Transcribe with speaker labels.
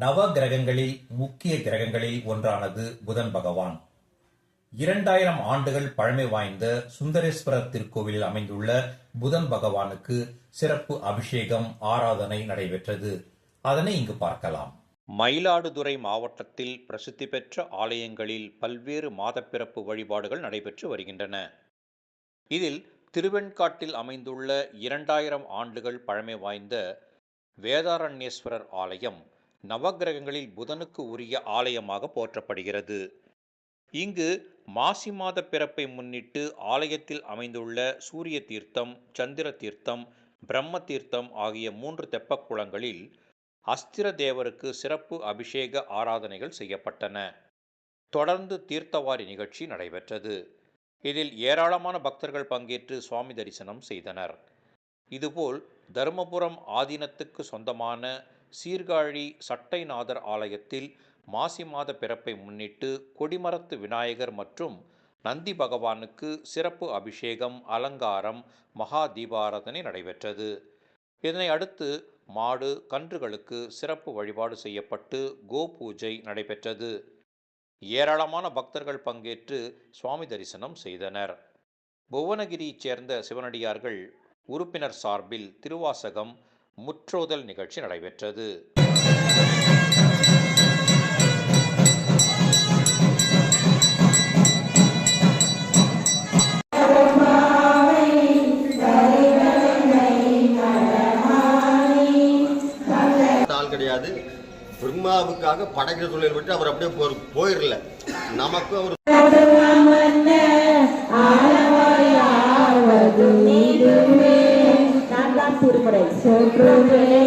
Speaker 1: நவ கிரகங்களில் முக்கிய கிரகங்களில் ஒன்றானது புதன் பகவான். இரண்டாயிரம் ஆண்டுகள் பழமை வாய்ந்த சுந்தரேஸ்வரர் திருக்கோவிலில் அமைந்துள்ள புதன் பகவானுக்கு சிறப்பு அபிஷேகம் ஆராதனை நடைபெற்றது. அதனை இங்கு பார்க்கலாம்.
Speaker 2: மயிலாடுதுறை மாவட்டத்தில் பிரசித்தி பெற்ற ஆலயங்களில் பல்வேறு மாதப்பிறப்பு வழிபாடுகள் நடைபெற்று வருகின்றன. இதில் திருவெண்காட்டில் அமைந்துள்ள இரண்டாயிரம் ஆண்டுகள் பழமை வாய்ந்த வேதாரண்யேஸ்வரர் ஆலயம் நவக்கிரகங்களில் புதனுக்கு உரிய ஆலயமாக போற்றப்படுகிறது. இங்கு மாசி மாத பிறப்பை முன்னிட்டு ஆலயத்தில் அமைந்துள்ள சூரிய தீர்த்தம் சந்திர தீர்த்தம் பிரம்ம தீர்த்தம் ஆகிய மூன்று தெப்பக்குளங்களில் அஸ்திர தேவருக்கு சிறப்பு அபிஷேக ஆராதனைகள் செய்யப்பட்டன. தொடர்ந்து தீர்த்தவாரி நிகழ்ச்சி நடைபெற்றது. இதில் ஏராளமான பக்தர்கள் பங்கேற்று சுவாமி தரிசனம் செய்தனர். இதுபோல் தருமபுரம் ஆதீனத்துக்கு சொந்தமான சீர்காழி சட்டைநாதர் ஆலயத்தில் மாசி மாத பிறப்பை முன்னிட்டு கொடிமரத்து விநாயகர் மற்றும் நந்தி பகவானுக்கு சிறப்பு அபிஷேகம் அலங்காரம் மகா தீபாராதனை நடைபெற்றது. இதனை அடுத்து மாடு கன்றுகளுக்கு சிறப்பு வழிபாடு செய்யப்பட்டு கோ பூஜை நடைபெற்றது. ஏராளமான பக்தர்கள் பங்கேற்று சுவாமி தரிசனம் செய்தனர். புவனகிரியைச் சேர்ந்த சிவனடியார்கள் உறுப்பினர் சார்பில் திருவாசகம் முற்றோதல் நிகழ்ச்சி நடைபெற்றது.
Speaker 3: கிடையாது. பிரம்மாவுக்காக படைக்கிற தொழில் விட்டு அவர் அப்படியே போயிடல நமக்கு அவர்
Speaker 4: திருமுறை சோற்றுமே